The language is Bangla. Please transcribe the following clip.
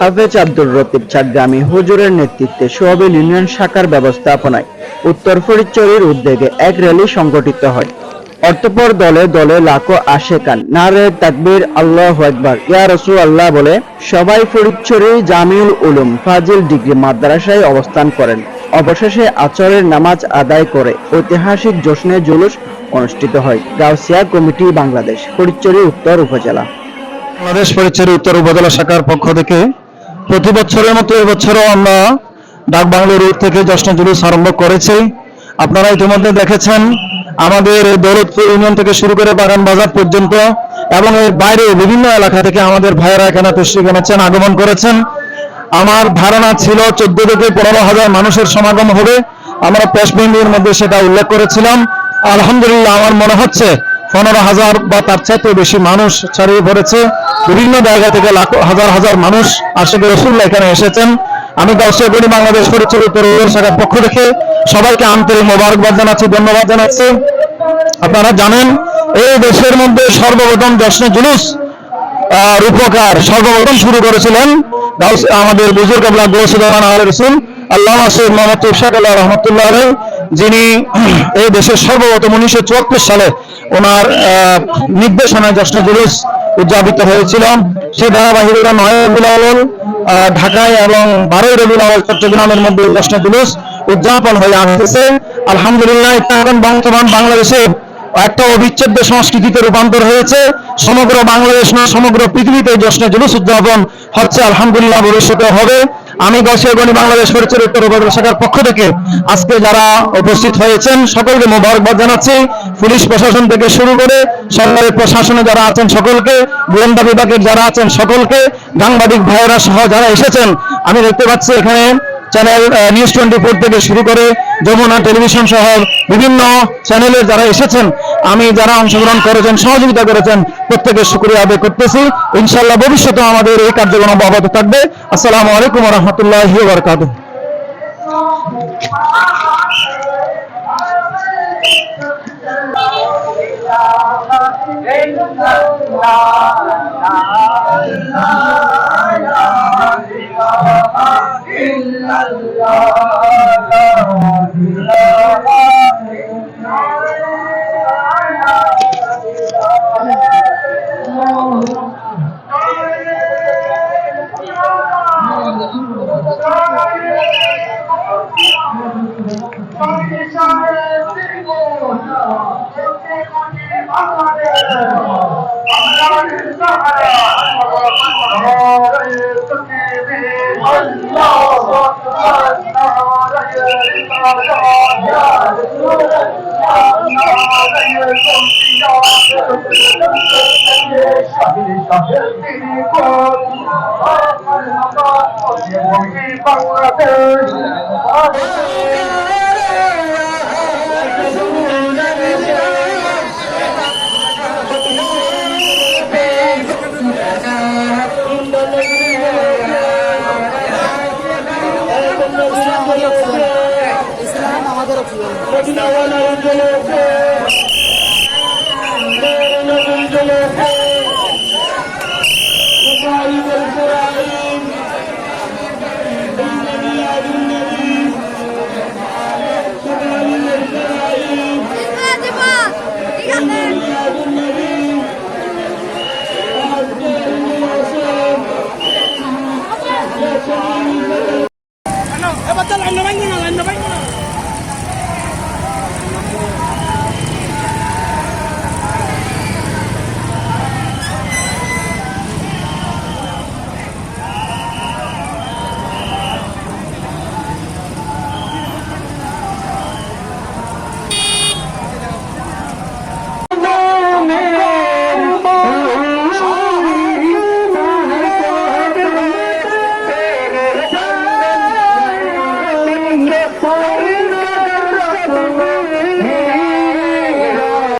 হাফেজ আব্দুর রতিব চাকগামী হুজুরের নেতৃত্বে সোহাবিল ইউনিয়ন শাখার ব্যবস্থাপনায় উত্তর ফরিদচরের উদ্যোগে এক র্যালি সংগঠিত হয়। অর্থপর দলে দলে লাখো আশেকান, নারে তাকবীর, আল্লাহ একবার ইয়া রসুল আল্লাহ বলে সবাই ফরিদচরি জামিউল উলুম ফাজিল ডিগ্রি মাদ্রাসায় অবস্থান করেন। অবশেষে আচরের নামাজ আদায় করে ঐতিহাসিক জশ্নে জুলুস অনুষ্ঠিত হয়। গাউসিয়া কমিটি বাংলাদেশ ফরিদচরি উত্তর উপজেলা। বাংলাদেশ পরিচয় উত্তর উপজেলা শাখার পক্ষ থেকে প্রতি বছরের মতো এবছরও আমরা ডাক বাংলোর রুট থেকে জশ্ন জুলুস আরম্ভ করেছি। আপনারা ইতিমধ্যে দেখেছেন, আমাদের দৌলতপুর ইউনিয়ন থেকে শুরু করে বাগান বাজার পর্যন্ত এবং এর বাইরে বিভিন্ন এলাকা থেকে আমাদের ভাইয়েরা এখানে তশ্রিফ এনেছেন, আগমন করেছেন। আমার ধারণা ছিল চোদ্দ থেকে পনেরো হাজার মানুষের সমাগম হবে। আমরা প্রেস বিন্ডির মধ্যে সেটা উল্লেখ করেছিলাম। আলহামদুলিল্লাহ, আমার মনে হচ্ছে পনেরো হাজার বা তার চাইতে বেশি মানুষ ছড়িয়ে পড়েছে। বিভিন্ন জায়গা থেকে লাখ, হাজার হাজার মানুষ আশেখ রসুল্লাহ এখানে এসেছেন। আমি গাউসিয়াগুলি বাংলাদেশ পরিচয় উত্তর শাখার পক্ষ থেকে সবাইকে আন্তরিক মোবারকবাদ জানাচ্ছি, ধন্যবাদ জানাচ্ছি। আপনারা জানেন, এই দেশের মধ্যে সর্বপ্রথম দর্শন জুলুস রূপকার সর্বপ্রথম শুরু করেছিলেন আমাদের বুজুর্গ আবলা রসুল আল্লাহ সৈয়দ মোহাম্মদ তুরশাক আল্লাহ রহমতুল্লাহ আলাই, যিনি এই দেশের সর্বপ্রথম উনিশশো চুয়াত্তর সালে ওনার নির্দেশনায় দর্শন জুলুস উদযাপিত হয়েছিল। সেই ধারাবাহিকতা নয় রবিউল আউয়াল, আহ, ঢাকায় এবং বারোই রবিউল আউয়াল চট্টগ্রামের মধ্যে দর্শন জুলুস উদযাপন হয়ে আসতেছে আলহামদুলিল্লাহ এখন বর্তমান বাংলাদেশে একটা অবিচ্ছেদ্য সংস্কৃতিতে রূপান্তর হয়েছে। সমগ্র বাংলাদেশ না, সমগ্র পৃথিবীতে জশ্নে জুলুস উদযাপন হচ্ছে, আলহামদুলিল্লাহ ভবিষ্যতে হবে। আমি গৌসিয়াগণি বাংলাদেশ পরিচয় উত্তর শাখার পক্ষ থেকে আজকে যারা উপস্থিত হয়েছেন, সকলকে মোবারকবাদ জানাচ্ছি। পুলিশ প্রশাসন থেকে শুরু করে সরকারের প্রশাসনে যারা আছেন সকলকে, গোয়েন্দা বিভাগের যারা আছেন সকলকে সাংবাদিক ভাইয়েরা সহ যারা এসেছেন, আমি দেখতে পাচ্ছি এখানে চ্যানেল নিউজ টোয়েন্টি ফোর থেকে শুরু করে যমুনা টেলিভিশন সহ বিভিন্ন চ্যানেলের যারা এসেছেন, আমি যারা অংশগ্রহণ করেছেন, সহযোগিতা করেছেন, প্রত্যেকের শুক্রিয়া আদায় করতেছি। ইনশাল্লাহ ভবিষ্যতে আমাদের এই কার্যক্রম অব্যাহত থাকবে। আসসালামু আলাইকুম রহমতুল্লাহ বরকাত Allah, Allah. ইসলাম لجنا ولا الجلوس دارنا بالجلوس مصاحب الكرائم النبي عبد النبي شمال الكرائم النبي عبد النبي وعبد الوصول يا شمال الكرائم أنا أبطل عن نبينا عن نبينا